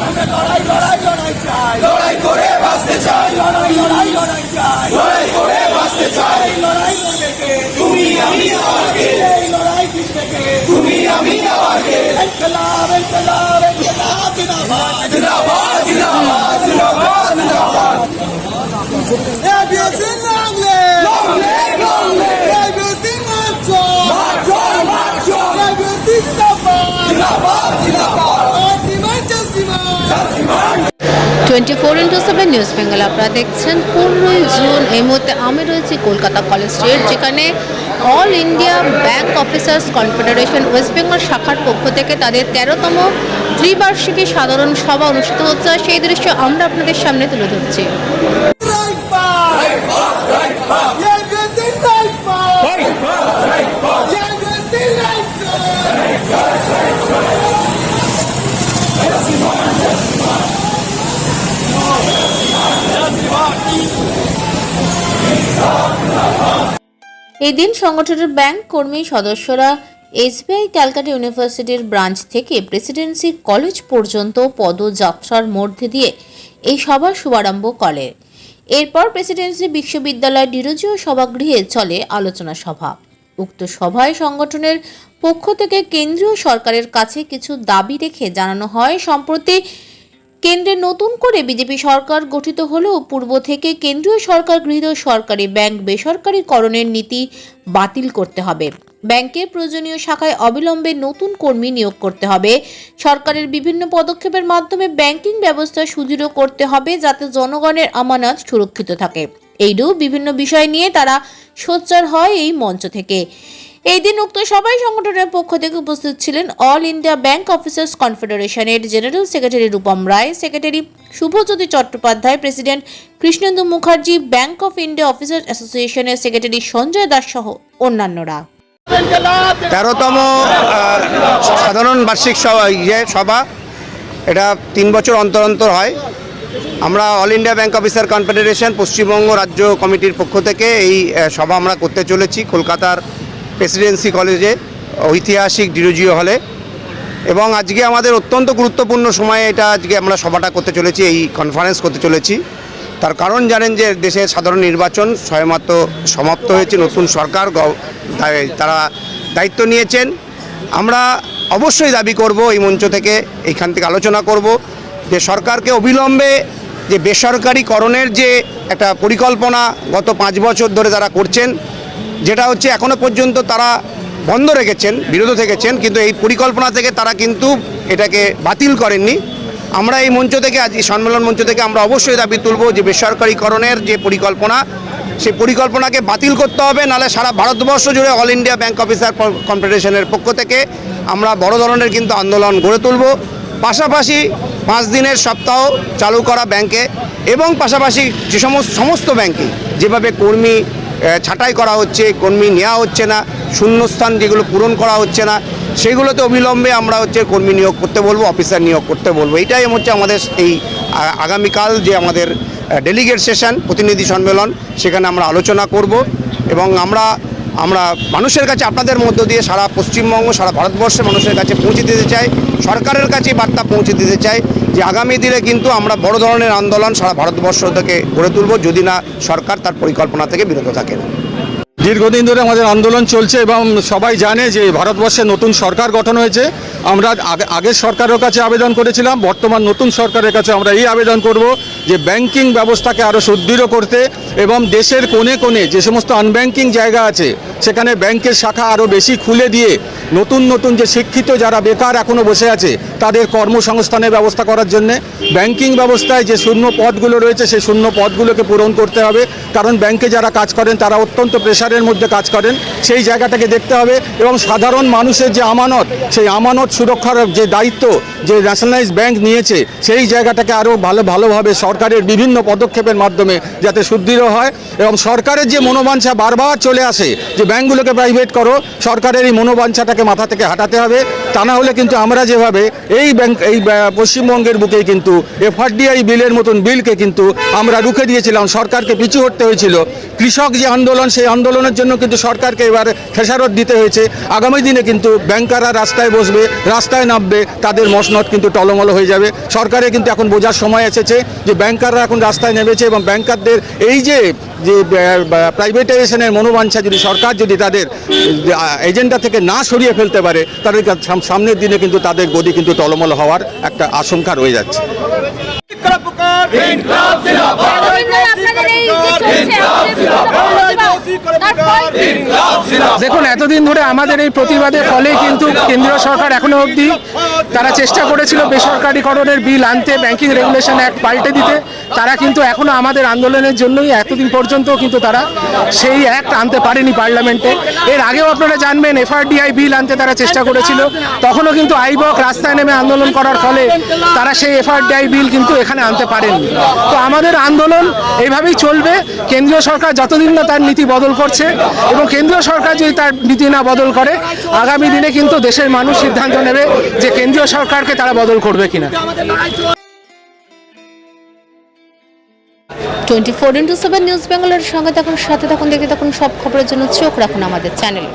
আমরা লড়াই লড়াই লড়াই চাই লড়াই করে বাঁচতে চাই লড়াই লড়াই লড়াই চাই লড়াই করে বাঁচতে চাই লড়াই করবে তুমি আমি আগে লড়াই জিতবে তুমি আমি twenty four into seven news Bengal আপনারা দেখছেন পনেরোই জুন। এই মুহূর্তে আমি রয়েছি কলকাতা কলেজ স্ট্রিট, যেখানে all India bank officers confederation west Bengal শাখার পক্ষ থেকে তাদের তেরোতম ত্রিবার্ষিকী সাধারণ সভা অনুষ্ঠিত হচ্ছে। সেই দৃশ্য আমরা আপনাদের সামনে তুলে ধরছি। এই দিন সংগঠনের ব্যাংক কর্মী সদস্যরা এসবিআই ক্যালকাটা ইউনিভার্সিটির ব্রাঞ্চ থেকে প্রেসিডেন্সি কলেজ পর্যন্ত পদযাত্রার মধ্যে দিয়ে এই সভার শুভারম্ভ করে। এরপর প্রেসিডেন্সি বিশ্ববিদ্যালয় ডিরোজিও সভাগৃহে চলে আলোচনা সভা। উক্ত সভায় সংগঠনের পক্ষ থেকে কেন্দ্রীয় সরকারের কাছে কিছু দাবি রেখে জানানো হয়। সম্প্রতি কেন্দ্রে নতুন করে বিজেপি সরকার গঠিত হলেও পূর্ব থেকে কেন্দ্রীয় সরকার গৃহীত সরকারি ব্যাংক বেসরকারীকরণের নীতি বাতিল করতে হবে। ব্যাংকের প্রয়োজনীয় শাখায় অবিলম্বে নতুন কর্মী নিয়োগ করতে হবে। সরকারের বিভিন্ন পদক্ষেপের মাধ্যমে ব্যাংকিং ব্যবস্থা সুদৃঢ় করতে হবে যাতে জনগণের আমানত সুরক্ষিত থাকে। এইরূপ বিভিন্ন বিষয় নিয়ে তারা সোচ্চার হয় এই মঞ্চ থেকে। এই দিন উক্ত সবাই সংগঠনের পক্ষ থেকে উপস্থিত ছিলেন all India bank officers কনফেডারেশনের general secretary Rupam Roy, secretary Subhajyoti Chattopadhyay, president Krishnendu Mukherjee, bank of India officers অ্যাসোসিয়েশনের সেক্রেটারি সঞ্জয় দাস সহ অন্যান্যরা। তেরোতম সাধারণ বার্ষিক সভা ইয়ে সভা, এটা তিন বছর অন্তর অন্তর হয়। আমরা all India bank officer confederation, Paschimbanga রাজ্য কমিটির পক্ষ থেকে এই সভা আমরা করতে চলেছি। কলকাতার প্রেসিডেন্সি কলেজে ঐতিহাসিক ডিরোজিও হলে। এবং আজকে আমাদের অত্যন্ত গুরুত্বপূর্ণ সময়ে এটা আজকে আমরা সভাটা করতে চলেছি, এই কনফারেন্স করতে চলেছি। তার কারণ জানেন যে দেশের সাধারণ নির্বাচন সবেমাত্র সমাপ্ত হয়েছে, নতুন সরকার তারা দায়িত্ব নিয়েছেন। আমরা অবশ্যই দাবি করব এই মঞ্চ থেকে এইখান থেকে আলোচনা করব যে সরকারকে অবিলম্বে যে বেসরকারিকরণের যে একটা পরিকল্পনা গত পাঁচ বছর ধরে তারা করছেন যেটা হচ্ছে এখনও পর্যন্ত তারা বন্ধ রেখেছেন বিরত থেকেছেন, কিন্তু এই পরিকল্পনা থেকে তারা কিন্তু এটাকে বাতিল করেননি। আমরা এই মঞ্চ থেকে, আজ এই সম্মেলন মঞ্চ থেকে আমরা অবশ্যই দাবি তুলব যে বেসরকারিকরণের যে পরিকল্পনা, সেই পরিকল্পনাকে বাতিল করতে হবে, নাহলে সারা ভারতবর্ষ জুড়ে অল ইন্ডিয়া ব্যাংক অফিসার কনফেডারেশনের পক্ষ থেকে আমরা বড় ধরনের কিন্তু আন্দোলন গড়ে তুলব। পাশাপাশি পাঁচ দিনের সপ্তাহ চালু করা ব্যাংকে এবং পাশাপাশি যে সমস্ত সমস্ত ব্যাংকে যেভাবে কর্মী ছাঁটাই করা হচ্ছে, কর্মী নেওয়া হচ্ছে না, শূন্যস্থান যেগুলো পূরণ করা হচ্ছে না, সেগুলোতে অবিলম্বে আমরা হচ্ছে কর্মী নিয়োগ করতে বলব, অফিসার নিয়োগ করতে বলব। এটাই হচ্ছে আমাদের এই আগামীকাল যে আমাদের ডেলিগেট সেশন প্রতিনিধি সম্মেলন, সেখানে আমরা আলোচনা করব এবং আমরা আমরা মানুষের কাছে আপনাদের মধ্য দিয়ে সারা পশ্চিমবঙ্গ, সারা ভারতবর্ষের মানুষের কাছে পৌঁছে দিতে চাই, সরকারের কাছে বার্তা পৌঁছে দিতে চাই যে আগামী দিনে কিন্তু আমরা বড় ধরনের আন্দোলন সারা ভারতবর্ষ থেকে গড়ে তুলব, যদি না সরকার তার পরিকল্পনা থেকে বিরত থাকেন। দীর্ঘদিন ধরে আমাদের আন্দোলন চলছে এবং সবাই জানে যে ভারতবর্ষে নতুন সরকার গঠন হয়েছে। আমরা আগের সরকারের কাছে আবেদন করেছিলাম, বর্তমান নতুন সরকারের কাছে আমরা এই আবেদন করব যে ব্যাংকিং ব্যবস্থাকে আরও সুদৃঢ় করতে এবং দেশের কোণে কোণে যে সমস্ত আনব্যাংকিং জায়গা আছে, সেখানে ব্যাংকের শাখা আরও বেশি খুলে দিয়ে নতুন নতুন যে শিক্ষিত যারা বেকার এখনও বসে আছে, তাদের কর্মসংস্থানের ব্যবস্থা করার জন্যে ব্যাংকিং ব্যবস্থায় যে শূন্য পদগুলো রয়েছে, সেই শূন্য পদগুলোকে পূরণ করতে হবে। কারণ ব্যাংকে যারা কাজ করেন, তারা অত্যন্ত প্রেশারের মধ্যে কাজ করেন। সেই জায়গাটাকে দেখতে হবে এবং সাধারণ মানুষের যে আমানত, সেই আমানত সুরক্ষার যে দায়িত্ব যে ন্যাশনালাইজ ব্যাংক নিয়েছে, সেই জায়গাটাকে আরও ভালো, ভালোভাবে সরকারের বিভিন্ন পদক্ষেপের মাধ্যমে যাতে সুদৃঢ় হয় এবং সরকারের যে মনোবাঞ্ছা বারবার চলে আসে, যে ব্যাংকগুলোকে প্রাইভেট করো, সরকারের এই মনোবাঞ্ছাটাকে মাথা থেকে হাঁটাতে হবে। তা না হলে কিন্তু আমরা যেভাবে এই ব্যাংক, এই পশ্চিমবঙ্গের বুকে কিন্তু এফআরডিআই বিলের মতন বিলকে কিন্তু আমরা রুখে দিয়েছিলাম, সরকারকে পিছু হটতে হয়েছিল। কৃষক যে আন্দোলন, সেই আন্দোলনের জন্য কিন্তু সরকারকে এবার খেসারত দিতে হয়েছে। আগামী দিনে কিন্তু ব্যাংকাররা রাস্তায় বসবে, রাস্তায় নামবে, তাদের মসনদ কিন্তু টলমল হয়ে যাবে। সরকারে কিন্তু এখন বোঝার সময় এসেছে যে ব্যাংকাররা এখন রাস্তায় নেমেছে এবং ব্যাংকারদের এই যে যে প্রাইভেটাইজেশনের মনোবাঞ্ছা যদি সরকার যদি তাদের, এজেন্ডা থেকে না সরিয়ে ফেলতে পারে, তাদের সামনের দিনে কিন্তু তাদের গদি কিন্তু টলমল হওয়ার একটা আশঙ্কা রয়ে যাচ্ছে। আপনাদের এই যে চলছে আপনাদের তার ফল দেখুন, এতদিন ধরে আমাদের এই প্রতিবাদের ফলে কিন্তু কেন্দ্রীয় সরকার এখনও অবধি তারা চেষ্টা করেছিল বেসরকারীকরণের বিল আনতে ব্যাংকিং রেগুলেশন অ্যাক্ট পাল্টে দিতে। তারা কিন্তু এখনও আমাদের আন্দোলনের জন্যই এতদিন পর্যন্ত কিন্তু তারা সেই অ্যাক্ট আনতে পারেনি পার্লামেন্টে। এর আগেও আপনারা জানবেন এফআরডিআই বিল আনতে তারা চেষ্টা করেছিল। তখনও কিন্তু আইবক রাস্তায় নেমে আন্দোলন করার ফলে তারা সেই এফআরডিআই বিল কিন্তু এখানে আনতে পারেনি। তো আমাদের আন্দোলন এইভাবেই চলবে। কেন্দ্রীয় সরকার যতদিন না তার নীতি বদল করছে এবং কেন্দ্রীয় সরকার যদি তার নীতি না বদল করে, আগামী দিনে কিন্তু দেশের মানুষ সিদ্ধান্ত নেবে যে কেন্দ্রীয় সরকারকে তারা বদল করবে কিনা। Twenty four into seven news বেঙ্গলের সঙ্গে থাকুন, সাথে থাকুন, দেখতে থাকুন সব খবরের জন্য চোখ রাখুন আমাদের চ্যানেলে।